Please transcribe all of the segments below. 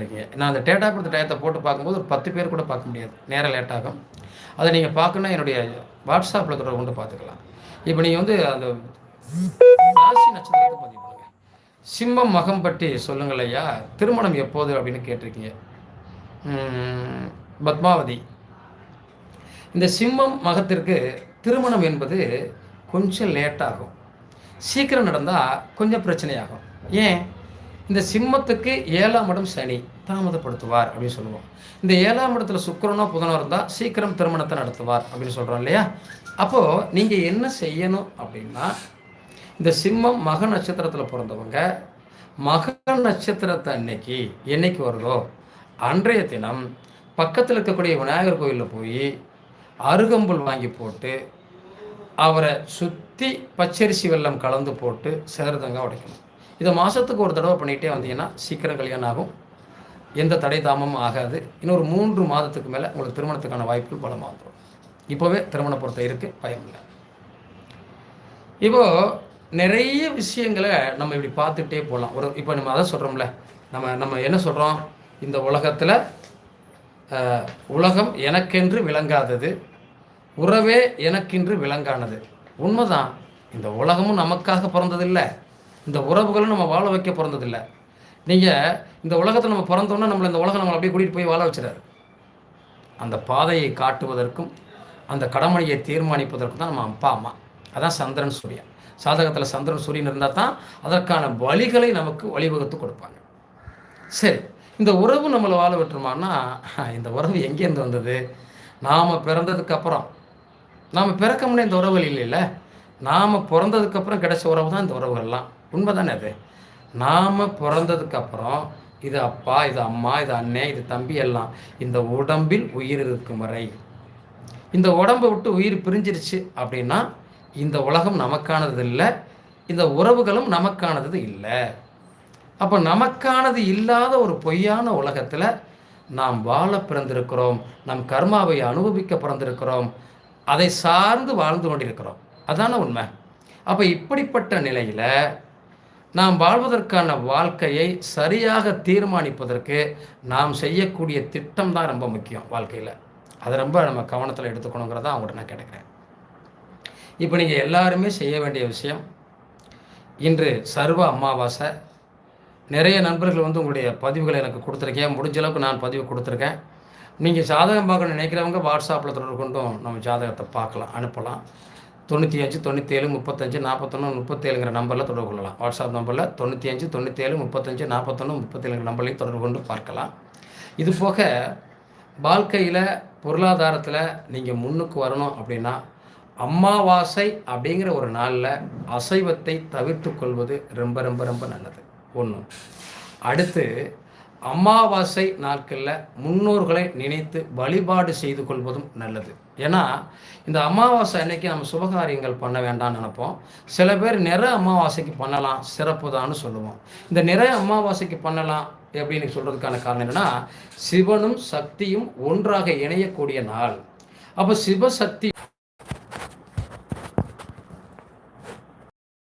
இருக்கீங்க நான் அந்த டேட்டா கொடுத்த டயத்தை போட்டு பார்க்கும்போது ஒரு பத்து பேர் கூட பார்க்க முடியாது. நேரம் லேட் ஆகும். அதை நீங்கள் பார்க்கணுன்னா என்னுடைய வாட்ஸ்அப்பில் தொடர்பு கொண்டு பார்த்துக்கலாம். இப்போ நீங்கள் வந்து அந்த ராசி நட்சத்திரத்தை பதிவு பண்ணுங்க. சிம்மம் மகம் பற்றி சொல்லுங்கள் ஐயா திருமணம் எப்போது அப்படின்னு கேட்டிருக்கீங்க. பத்மாவதி. இந்த சிம்மம் மகத்திற்கு திருமணம் என்பது கொஞ்சம் லேட்டாகும் சீக்கிரம் நடந்தால் கொஞ்சம் பிரச்சனையாகும். ஏன்? இந்த சிம்மத்துக்கு ஏழாம் இடம் சனி தாமதப்படுத்துவார் அப்படின்னு சொல்லுவோம். இந்த ஏழாம் இடத்துல சுக்கரனோ புதனோ இருந்தால் சீக்கிரம் திருமணத்தை நடத்துவார் அப்படின்னு சொல்கிறோம் இல்லையா? அப்போது நீங்கள் என்ன செய்யணும் அப்படின்னா இந்த சிம்மம் மக நட்சத்திரத்தில் பிறந்தவங்க மக நட்சத்திரத்தை அன்னைக்கு என்னைக்கு வருதோ அன்றைய தினம் பக்கத்தில் இருக்கக்கூடிய விநாயகர் கோயிலில் போய் அருகம்புல் வாங்கி போட்டு அவரை சுற்றி பச்சரிசி வெள்ளம் கலந்து போட்டு சேருதங்க உடைக்கணும். இதை மாதத்துக்கு ஒரு தடவை பண்ணிகிட்டே வந்தீங்கன்னா சீக்கிரம் கல்யாணம் ஆகும். எந்த தடை தாமமும் ஆகாது. இன்னொரு மூன்று மாதத்துக்கு மேலே உங்களுக்கு திருமணத்துக்கான வாய்ப்புகள் பலமாக வந்துடும். இப்போவே திருமண பொறுத்த இருக்குது பயம் இல்லை. இப்போது நிறைய விஷயங்களை நம்ம இப்படி பார்த்துட்டே போகலாம். ஒரு இப்போ நம்ம அதை சொல்கிறோம்ல நம்ம நம்ம என்ன சொல்கிறோம் இந்த உலகத்தில் உலகம் எனக்கென்று விளங்காதது உறவே எனக்கென்று விளங்கானது. உண்மைதான். இந்த உலகமும் நமக்காக பிறந்ததில்லை. இந்த உறவுகளும் நம்ம வாழ வைக்க பிறந்ததில்லை. நீங்கள் இந்த உலகத்தை நம்ம பிறந்தோன்னா நம்மளை இந்த உலகம் நம்மளை அப்படியே கூட்டிகிட்டு போய் வாழ வச்சுறாரு அந்த பாதையை காட்டுவதற்கும் அந்த கடமணியை தீர்மானிப்பதற்கும் தான் நம்ம அப்பா அம்மா. அதான் சந்திரன் சூரியன். சாதகத்தில் சந்திரன் சூரியன் இருந்தால் தான் அதற்கான வழிகளை நமக்கு வழிவகுத்து கொடுப்பாங்க. சரி இந்த உறவு நம்மளை வாழ விட்டுருமான்னா இந்த உறவு எங்கேருந்து வந்தது? நாம் பிறந்ததுக்கு அப்புறம். நாம் பிறக்க இந்த உறவுகள் இல்லைல்ல? நாம் பிறந்ததுக்கப்புறம் கிடைச்ச உறவு தான் இந்த உறவுகள்லாம். உண்மை தானே அது? நாம் பிறந்ததுக்கப்புறம் இது அப்பா இது அம்மா இது அண்ணே இது தம்பி எல்லாம் இந்த உடம்பில் உயிர் இருக்கும் வரை. இந்த உடம்பை விட்டு உயிர் பிரிஞ்சிருச்சு அப்படின்னா இந்த உலகம் நமக்கானது இல்லை இந்த உறவுகளும் நமக்கானது இல்லை. அப்போ நமக்கானது இல்லாத ஒரு பொய்யான உலகத்தில் நாம் வாழ பிறந்திருக்கிறோம் நம் கர்மாவை அனுபவிக்க பிறந்திருக்கிறோம் அதை சார்ந்து வாழ்ந்து கொண்டிருக்கிறோம். அதான உண்மை. அப்போ இப்படிப்பட்ட நிலையில் நாம் வாழ்வதற்கான வாழ்க்கையை சரியாக தீர்மானிப்பதற்கு நாம் செய்யக்கூடிய திட்டம் தான் ரொம்ப முக்கியம் வாழ்க்கையில். அதை ரொம்ப நம்ம கவனத்தில் எடுத்துக்கணுங்கிறத அவங்கள்ட்ட நான் கேட்குறேன் இப்போ நீங்கள் எல்லாருமே செய்ய வேண்டிய விஷயம் இன்று சர்வ அமாவாசை. நிறைய நண்பர்கள் வந்து உங்களுடைய பதிவுகளை எனக்கு கொடுத்துருக்கேன். முடிஞ்ச அளவுக்கு நான் பதிவு கொடுத்துருக்கேன். நீங்கள் ஜாதகம் பார்க்க நினைக்கிறவங்க வாட்ஸ்அப்பில் தொடர்பு கொண்டும் நம்ம ஜாதகத்தை பார்க்கலாம் அனுப்பலாம். தொண்ணூற்றி அஞ்சு தொண்ணூற்றேழு முப்பத்தஞ்சு நாற்பத்தொன்று முப்பத்தேழுங்கிற நம்பரில் தொடர்பு கொள்ளலாம். வாட்ஸ்அப் நம்பரில் தொண்ணூற்றி அஞ்சு தொண்ணூற்றேழு முப்பத்தஞ்சு நாற்பத்தொன்று முப்பத்தேழுங்கிற நம்பர்லையும் தொடர்பு கொண்டு பார்க்கலாம். இது போக வாழ்க்கையில் பொருளாதாரத்தில் நீங்கள் முன்னுக்கு வரணும் அப்படின்னா அமாவாசை அப்படிங்கிற ஒரு நாளில் அசைவத்தை தவிர்த்து கொள்வது ரொம்ப ரொம்ப ரொம்ப நல்லது. ஒன்று அடுத்து அமாவாசை நாட்களில் முன்னோர்களை நினைத்து வழிபாடு செய்து கொள்வதும் நல்லது. ஏன்னா இந்த அமாவாசை அன்னைக்கு நம்ம சுபகாரியங்கள் பண்ண வேண்டாம்னு நினைப்போம். சில பேர் நிற அமாவாசைக்கு பண்ணலாம் சிறப்பு தான்னு சொல்லுவோம். இந்த நிற அமாவாசைக்கு பண்ணலாம் அப்படின்னு சொல்கிறதுக்கான காரணம் என்னென்னா சிவனும் சக்தியும் ஒன்றாக இணையக்கூடிய நாள். அப்போ சிவசக்தி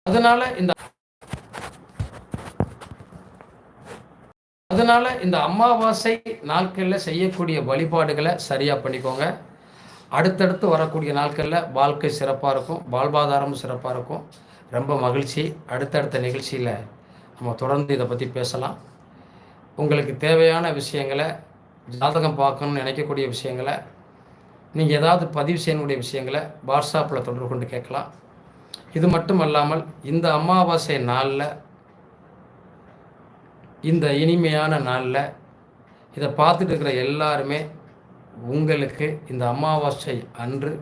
அதனால இந்த அதனால் இந்த அமாவாசை நாட்களில் செய்யக்கூடிய வழிபாடுகளை சரியாக பண்ணிக்கோங்க. அடுத்தடுத்து வரக்கூடிய நாட்களில் வாழ்க்கை சிறப்பாக இருக்கும் வாழ்வாதாரமும் சிறப்பாக இருக்கும். ரொம்ப மகிழ்ச்சி. அடுத்தடுத்த நிகழ்ச்சியில் நம்ம தொடர்ந்து இதை பற்றி பேசலாம். உங்களுக்கு தேவையான விஷயங்களை ஜாதகம் பார்க்கணும்னு நினைக்கக்கூடிய விஷயங்களை நீங்கள் ஏதாவது பதிவு செய்யக்கூடிய விஷயங்களை வாட்ஸ்அப்பில் தொடர்பு கொண்டு கேட்கலாம். இது மட்டும் அல்லாமல் இந்த அமாவாசை நாளில் இந்த இனிமையான நாளில் இதை பார்த்துட்டு இருக்கிற எல்லாருமே உங்களுக்கு இந்த அமாவாசை அன்று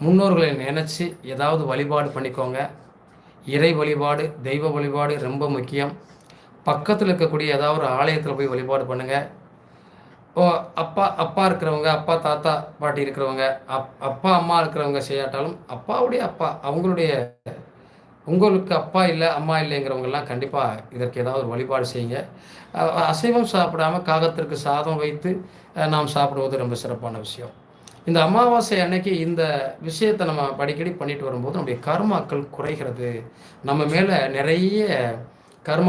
முன்னோர்களை நினச்சி ஏதாவது வழிபாடு பண்ணிக்கோங்க. இறை வழிபாடு தெய்வ வழிபாடு ரொம்ப முக்கியம். பக்கத்தில் இருக்கக்கூடிய ஏதாவது ஒரு ஆலயத்தில் போய் வழிபாடு பண்ணுங்கள் ஓ அப்பா அப்பா இருக்கிறவங்க அப்பா தாத்தா பாட்டி இருக்கிறவங்க அப் அப்பா அம்மா இருக்கிறவங்க செய்யாட்டாலும் அப்பாவுடைய அப்பா அவங்களுடைய உங்களுக்கு அப்பா இல்லை அம்மா இல்லைங்கிறவங்கெல்லாம் கண்டிப்பாக இதற்கு ஏதாவது ஒரு வழிபாடு செய்யுங்க. அசைவம் சாப்பிடாமல் காகத்திற்கு சாதம் வைத்து நாம் சாப்பிடுவது ரொம்ப சிறப்பான விஷயம். இந்த அமாவாசை அன்னைக்கு இந்த விஷயத்தை நம்ம அடிக்கடி பண்ணிட்டு வரும்போது நம்முடைய கர்மாக்கள் குறைகிறது. நம்ம மேலே நிறைய கர்மா